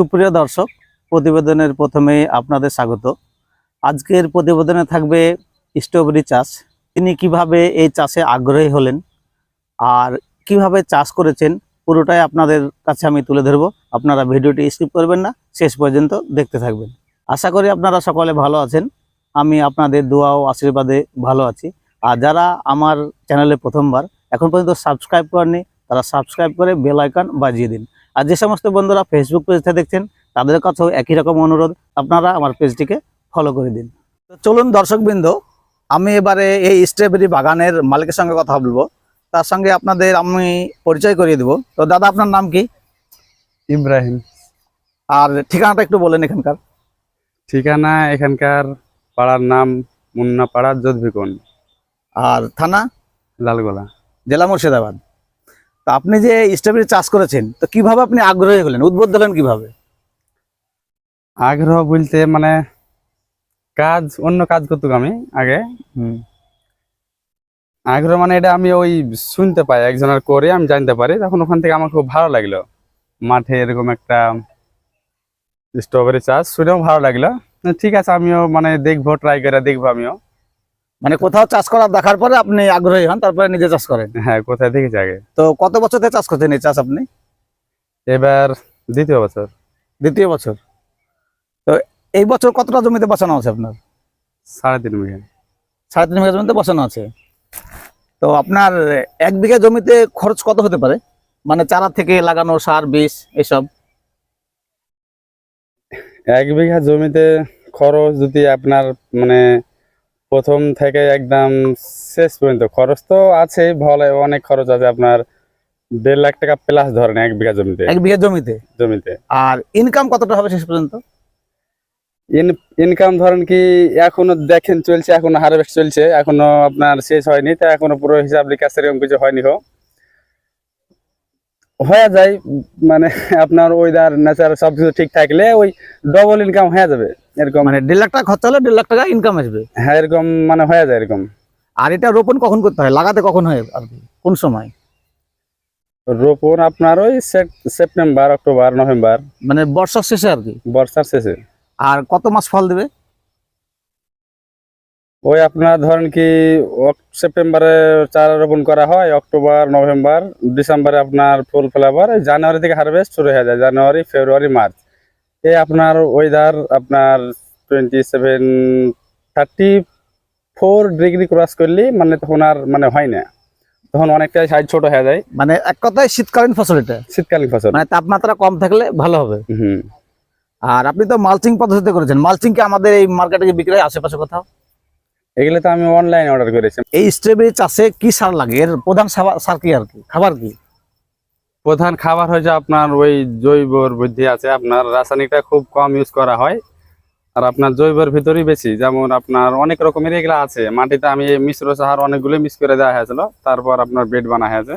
সুপ্রিয় দর্শক, প্রতিবেদনের প্রথমে আপনাদের স্বাগত। আজকের প্রতিবেদনে থাকবে স্ট্রবেরি চাষ। তিনি কীভাবে এই চাষে আগ্রহী হলেন আর কীভাবে চাষ করেছেন, পুরোটাই আপনাদের কাছে আমি তুলে ধরবো। আপনারা ভিডিওটি স্কিপ করবেন না, শেষ পর্যন্ত দেখতে থাকবেন। আশা করি আপনারা সকলে ভালো আছেন। আমি আপনাদের দোয়া ও আশীর্বাদে ভালো আছি। আর যারা আমার চ্যানেলে প্রথমবার, এখন পর্যন্ত সাবস্ক্রাইব করেননি, তারা সাবস্ক্রাইব করে বেল আইকন বাজিয়ে দিন। আর যে সমস্ত বন্ধুরা ফেসবুক পেজটা দেখছেন তাদের কাছেও একই রকম অনুরোধ আপনারা আমার পেজটিকে ফলো করে দিন। তো চলুন দর্শকবৃন্দ আমি এবারে এই স্ট্রবেরি বাগানের মালিকের সঙ্গে কথা বলব। তার সঙ্গে আপনাদের আমি পরিচয় করিয়ে দেবো। তো দাদা আপনার নাম কি? ইব্রাহিম। আর ঠিকানাটা একটু বলেন এখানকার। ঠিকানা এখানকার পাড়ার নাম মুন্না পাড়া যোধবিকন আর থানা? লালগোলা। জেলা মুর্শিদাবাদ। তো আপনি যে স্ট্রবেরি চাষ করেছেন তো কীভাবে আপনি আগ্রহী হলেন? উদ্বুদ্ধ হলেন কীভাবে? আগ্রহ বলতে মানে কাজ অন্য কাজ করতুক আমি আগে। আগ্রহ মানে এটা আমি ওই শুনতে পাই একজনের করে আমি জানতে পারি তখন ওখান থেকে আমার খুব ভালো লাগল। মাঠে এরকম একটা স্ট্রবেরি চাষ শুনেও ভালো লাগল। ঠিক আছে আমিও মানে দেখব ট্রাই করে দেখব আমিও। মানে কোথাও চাষ করা দেখার পরে আপনি আগ্রহী হন তারপরে নিজে চাষ করেন। হ্যাঁ কোথায় দেখেছি আগে তো কত বছর থেকে চাষ করছেন এই চাষ আপনি? এবার দ্বিতীয় বছর। দ্বিতীয় বছর। তো এই বছর কতটা জমিতে বসানো আছে আপনার? সাড়ে তিন বিঘা। সাড়ে তিন বিঘা জমিতে বসানো আছে। তো আপনার এক বিঘা জমিতে খরচ কত হতে পারে? মানে চারা থেকে লাগানো সার বীজ এসব? এক বিঘা জমিতে খরচ যদি আপনার মানে প্রথম থেকে একদম শেষ পর্যন্ত খরচ তো আছে ভালো অনেক খরচ আছে আপনার দেড় লাখ টাকা প্লাস ধরেন এক বিঘা জমিতে। এক বিঘা জমিতে? জমিতে। আর ইনকাম কতটা হবে শেষ পর্যন্ত? ইনকাম ধরেন কি এখনও দেখেন চলছে এখনও হারভেস্ট চলছে এখনও আপনার শেষ হয়নি তা এখনও পুরো হিসাব নিকাশ এরকম কিছু হয়নি হো হয়ে যায় মানে আপনার ওয়েদার নেচার সবকিছু ঠিক থাকলে ওই ডবল ইনকাম হয়ে যাবে। এরকম। মানে দেড় লাখ টাকা খরচা হলে দেড় লাখ টাকা ইনকাম আসবে। হ্যাঁ এরকম মানে হয়ে যায় এরকম। আর এটা রোপণ কখন করতে হয়? লাগাতে কখন হয় আর কোন সময়? রোপণ আপনার ওই সেপ্টেম্বর অক্টোবর নভেম্বর। মানে বর্ষার শেষে আর কি? বর্ষার শেষে। আর কত মাস ফল দেবে? ওই আপনার ধরেন কি সেপ্টেম্বরে চারা রোপণ করা হয় অক্টোবর নভেম্বর ডিসেম্বরে আপনার ফুল এই জানুয়ারি থেকে হারভেস্ট শুরু হয়ে যায় জানুয়ারি ফেব্রুয়ারি মার্চ। এই আপনার ওয়েদার আপনার twenty seven thirty four degree cross করলে মানে তখন আর মানে হয় না। তখন অনেকটাই সাইজ ছোট হয়ে যায়। মানে এক কথায় শীতকালীন ফসল এটা। শীতকালীন ফসল। মানে তাপমাত্রা কম থাকলে ভালো হবে। হুম। আর আপনি তো মালচিং পদ্ধতিতে করেছেন। মালচিং কি আমাদের এই মার্কেটে বিক্রি হয় আশেপাশে কোথাও? এগুলো তো আমি অনলাইনে অর্ডার করেছি। এই স্ট্রবেরি চাষে কি সার লাগে? এর প্রধান সার কি আর কি? খাবার কি? প্রধান খাবার হচ্ছে আপনার ওই জৈবর বুদ্ধি আছে। আপনার রাসায়নিকটা খুব কম ইউজ করা হয়। আর আপনার জৈবর ভিতরেই বেশি। যেমন আপনার অনেক রকমের এগুলো আছে। মাটিতে আমি মিশ্র সাহার অনেকগুলো মিক্স করে দেওয়া হয়েছিল। তারপর আপনার বেড বানা হয়েছে।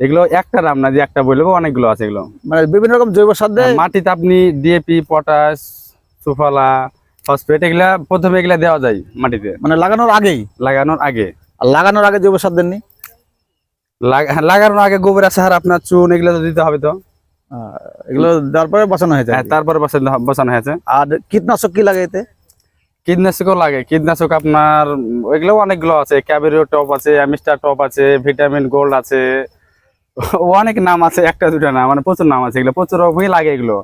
এগুলো একটা নাম না যে একটা বলব অনেকগুলো আছে এগুলো। মানে বিভিন্ন রকম জৈব সার দেয়? মাটিতে আপনি ডিএপি পটাশ সুফলা ফসফেট এগুলা প্রথমে এগুলা দেওয়া যায় মাটিতে। মানে লাগানোর আগেই? লাগানোর আগে। আর লাগানোর আগে জৈব সার দেননি? লাগানোর আগে গোবর সার আপনার চুন এগুলো তো দিতে হবে তো। এগুলো দেওয়ার পরে বসানো হয়েছে হ্যাঁ তারপরে বসানো হয়েছে আর কীটনাশক কি লাগে এতে? কীটনাশকও লাগে। কীটনাশক আপনার ওইগুলো অনেকগুলো আছে। ক্যাবেরিও টপ আছে অ্যামিস্টার টপ আছে ভিটামিন গোল্ড আছে। অনেক নাম আছে একটা দুটা নাম মানে প্রচুর নাম আছে এগুলো। প্রচুর রকমই লাগে এগুলো।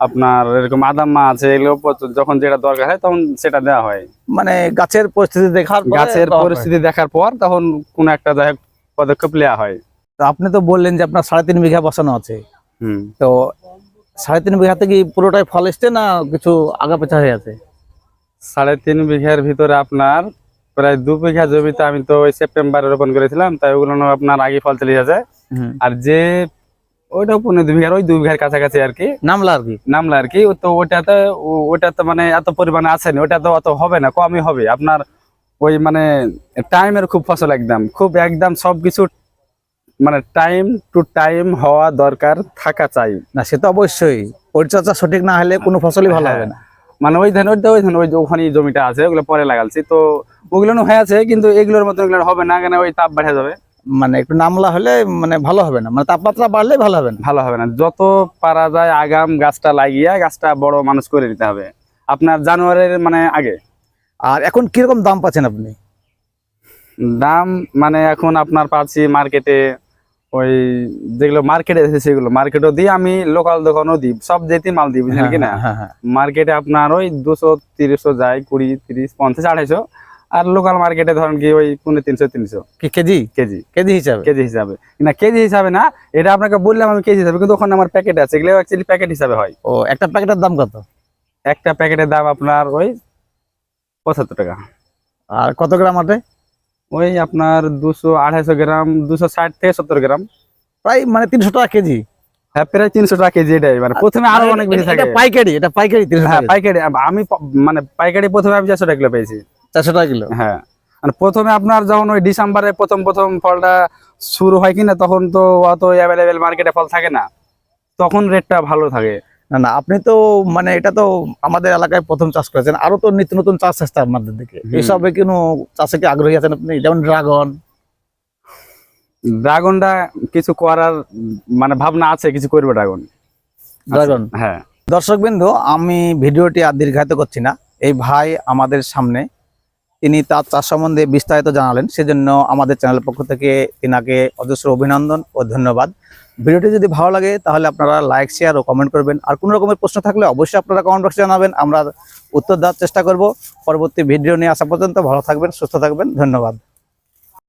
আপনার এরকম আদাম্মা আছে এগুলো যখন যেটা দরকার হয় তখন সেটা দেওয়া হয়। মানে গাছের পরিস্থিতি দেখার গাছের পরিস্থিতি দেখার পর তখন কোন একটা যাই পদক্ষেপ নেওয়া হয়। তো আপনি তো বললেন যে আপনার সাড়ে তিন বিঘা বসানো আছে। তো সাড়ে তিন বিঘাতে কি পুরোটাই ফল এসছে না কিছু আগা পেছা হয়ে আছে? সাড়ে তিন বিঘার ভিতরে আপনার প্রায় দু বিঘা জমিতে আমি তো ওই সেপ্টেম্বরে রোপণ করেছিলাম তাই ওগুলো আপনার আগে ফল চলে যাচ্ছে আর যে ওইটা পনেরো দু বিঘার ওই দু বিঘার কাছাকাছি আর কি। নামলা আর কি? নামলা আর কি। ও তো ওটাতে ও- ওটা তো মানে এত পরিমাণে আসেনি ওটা তো অত হবে না কমই হবে। আপনার ওই মানে টাইমের খুব ফসল একদম। খুব একদম সবকিছু মানে টাইম টু টাইম হওয়া দরকার থাকা চাই। না সে তো অবশ্যই। পরিচর্যা সঠিক না হলে কোনো ফসলই ভালো হবে না। মানে ওই ধান ওই ওই ধান ওই ওখানে জমিটা আছে ওগুলো পরে লাগালছি তো ওগুলো হয়ে আছে কিন্তু এগুলোর মতো এগুলো হবে না কেন ওই তাপ বাড়ে যাবে। মানে একটু নামলা হলে মানে ভালো হবে না। মানে তাপমাত্রা বাড়লে ভালো হবে না। ভালো হবে না। যত পারা যায় আগাম গাছটা লাগিয়ে গাছটা বড় মানুষ করে নিতে হবে। আপনার জানুয়ারির মানে আগে। আর এখন কীরকম দাম পাচ্ছেন আপনি? দাম মানে এখন আপনার পাচ্ছি মার্কেটে ওই যেগুলো মার্কেটে এসেছে সেগুলো। মার্কেটও দিই আমি লোকাল দোকানও দিই। সব যেতে মাল দিই বুঝলেন কি না? হ্যাঁ হ্যাঁ মার্কেটে আপনার ওই দুশো তিরিশও যায় কুড়ি তিরিশ পঞ্চাশ আড়াইশো। আর লোকাল মার্কেটে ধরেন কি ওই পনেরো তিনশো তিনশো। কি কেজি? কেজি। কেজি হিসাবে? কেজি হিসাবে। না কেজি হিসাবে না এটা আপনাকে বললাম আমি কেজি হিসাবে কিন্তু ওখানে আমার প্যাকেট আছে। এগুলো অ্যাকচুয়ালি প্যাকেট হিসাবে হয়। ও একটা প্যাকেটের দাম কত? একটা প্যাকেটের দাম আপনার ওই পঁচাত্তর টাকা। আর কত গ্রাম আটে ওই আপনার দুশো আড়াইশো গ্রাম দুশো ষাট থেকে সত্তর গ্রাম। প্রায় মানে তিনশো টাকা কেজি। হ্যাঁ প্রায় তিনশো টাকা কেজি এটাই মানে প্রথমে আরও অনেক বেশি থাকে। এটা পাইকারি এটা পাইকারি হ্যাঁ পাইকারি আমি মানে পাইকারি প্রথমে আমি চারশো টাকা কিলো পেয়েছি। চারশো টাকা কিলো? হ্যাঁ মানে প্রথমে আপনার যখন ওই ডিসেম্বরে প্রথম প্রথম ফলটা শুরু হয় কিনা তখন তো অত অ্যাভেলেবেল মার্কেটে ফল থাকে না। তখন রেটটা ভালো থাকে। না না আপনি তো মানে এটা তো আমাদের এলাকায় প্রথম চাষ করেছেন। আরও তো নিত্য নতুন চাষ আসছে আপনাদের দিকে। এসবে কোনো চাষে কি আগ্রহী আছেন আপনি? যেমন ড্রাগন। ড্রাগনটা কিছু করার মানে ভাবনা আছে কিছু করবে ড্রাগন। ড্রাগন? হ্যাঁ। দর্শক বিন্দু আমি ভিডিওটি আর দীর্ঘায়িত করছি না। এই ভাই আমাদের সামনে তিনি তার চাষ সম্বন্ধে বিস্তারিত জানালেন। সেজন্য আমাদের চ্যানেলের পক্ষ থেকে তিনাকে অজস্র অভিনন্দন ও ধন্যবাদ। ভিডিওটি যদি ভালো লাগে, তাহলে আপনারা লাইক, শেয়ার ও কমেন্ট করবেন। আর কোনো রকমের প্রশ্ন থাকলে অবশ্যই আপনারা কমেন্ট বক্সে জানাবেন। আমরা উত্তর দেওয়ার চেষ্টা করব। পরবর্তী ভিডিও নিয়ে আসা পর্যন্ত ভালো থাকবেন, সুস্থ থাকবেন। ধন্যবাদ।